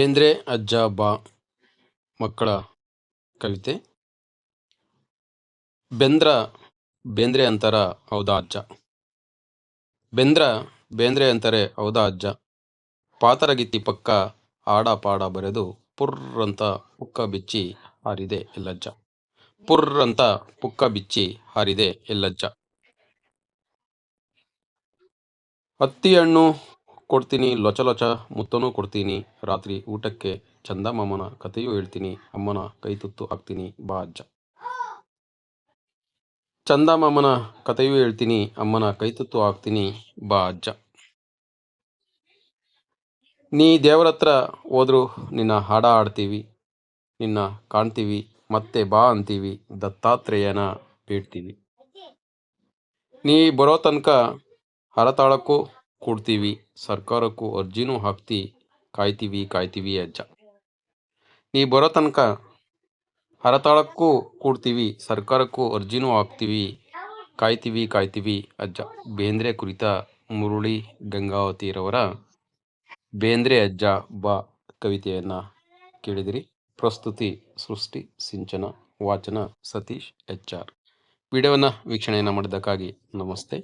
ಬೇಂದ್ರೆ ಅಜ್ಜ, ಬಾ, ಮಕ್ಕಳ ಕವಿತೆ. ಬೆಂದ್ರ, ಬೇಂದ್ರೆ ಅಂತಾರ, ಹೌದಾ ಅಜ್ಜ? ಬೆಂದ್ರ, ಬೇಂದ್ರೆ ಅಂತಾರೆ, ಹೌದಾ ಅಜ್ಜ? ಪಾತರಗಿತ್ತಿ ಪಕ್ಕ ಆಡ ಪಾಡ ಬರೆದು ಪುರ್ ಅಂತ ಪುಕ್ಕ ಬಿಚ್ಚಿ ಹಾರಿದೆ ಎಲ್ಲಜ್ಜ. ಪುರ್ ಅಂತ ಪುಕ್ಕ ಬಿಚ್ಚಿ ಹಾರಿದೆ ಎಲ್ಲಜ್ಜ. ಹತ್ತಿ ಹಣ್ಣು ಕೊಡ್ತೀನಿ, ಲೊಚ ಲೊಚ ಮುತ್ತನೂ ಕೊಡ್ತೀನಿ. ರಾತ್ರಿ ಊಟಕ್ಕೆ ಚಂದಮಾಮನ ಕಥೆಯೂ ಹೇಳ್ತೀನಿ, ಅಮ್ಮನ ಕೈ ತುತ್ತು ಹಾಕ್ತೀನಿ, ಬಾ ಅಜ್ಜ. ಚಂದಮಾಮನ ಕಥೆಯೂ ಹೇಳ್ತೀನಿ, ಅಮ್ಮನ ಕೈ ತುತ್ತು ಹಾಕ್ತೀನಿ, ಬಾ ಅಜ್ಜ. ನೀ ದೇವರ ಹತ್ರ ಹೋದರೂ ನಿನ್ನ ಹಾಡ ಆಡ್ತೀವಿ ನಿನ್ನ ಕಾಣ್ತೀವಿ, ಮತ್ತೆ ಬಾ ಅಂತೀವಿ, ದತ್ತಾತ್ರೇಯನ ಬೇಡ್ತೀವಿ. ನೀ ಬರೋ ತನಕ ಹರತಾಳಕ್ಕೂ ಕೂಡ್ತೀವಿ, ಸರ್ಕಾರಕ್ಕೂ ಅರ್ಜಿನೂ ಹಾಕ್ತಿ, ಕಾಯ್ತೀವಿ ಕಾಯ್ತೀವಿ ಅಜ್ಜ. ನೀ ಬರೋ ತನಕ ಹರತಾಳಕ್ಕೂ ಕೂಡ್ತೀವಿ, ಸರ್ಕಾರಕ್ಕೂ ಅರ್ಜಿನೂ ಹಾಕ್ತೀವಿ, ಕಾಯ್ತೀವಿ ಕಾಯ್ತೀವಿ ಅಜ್ಜ. ಬೇಂದ್ರೆ ಕುರಿತ ಮುರುಳಿ ಗಂಗಾವತಿರವರ ಬೇಂದ್ರೆ ಅಜ್ಜ ಬಾ ಕವಿತೆಯನ್ನು ಕೇಳಿದಿರಿ. ಪ್ರಸ್ತುತಿ ಸೃಷ್ಟಿ, ಸಿಂಚನ, ವಾಚನ ಸತೀಶ್ ಎಚ್ ಆರ್. ವಿಡಿಯೋವನ್ನು ವೀಕ್ಷಣೆಯನ್ನು ಮಾಡಿದ್ದಕ್ಕಾಗಿ ನಮಸ್ತೆ.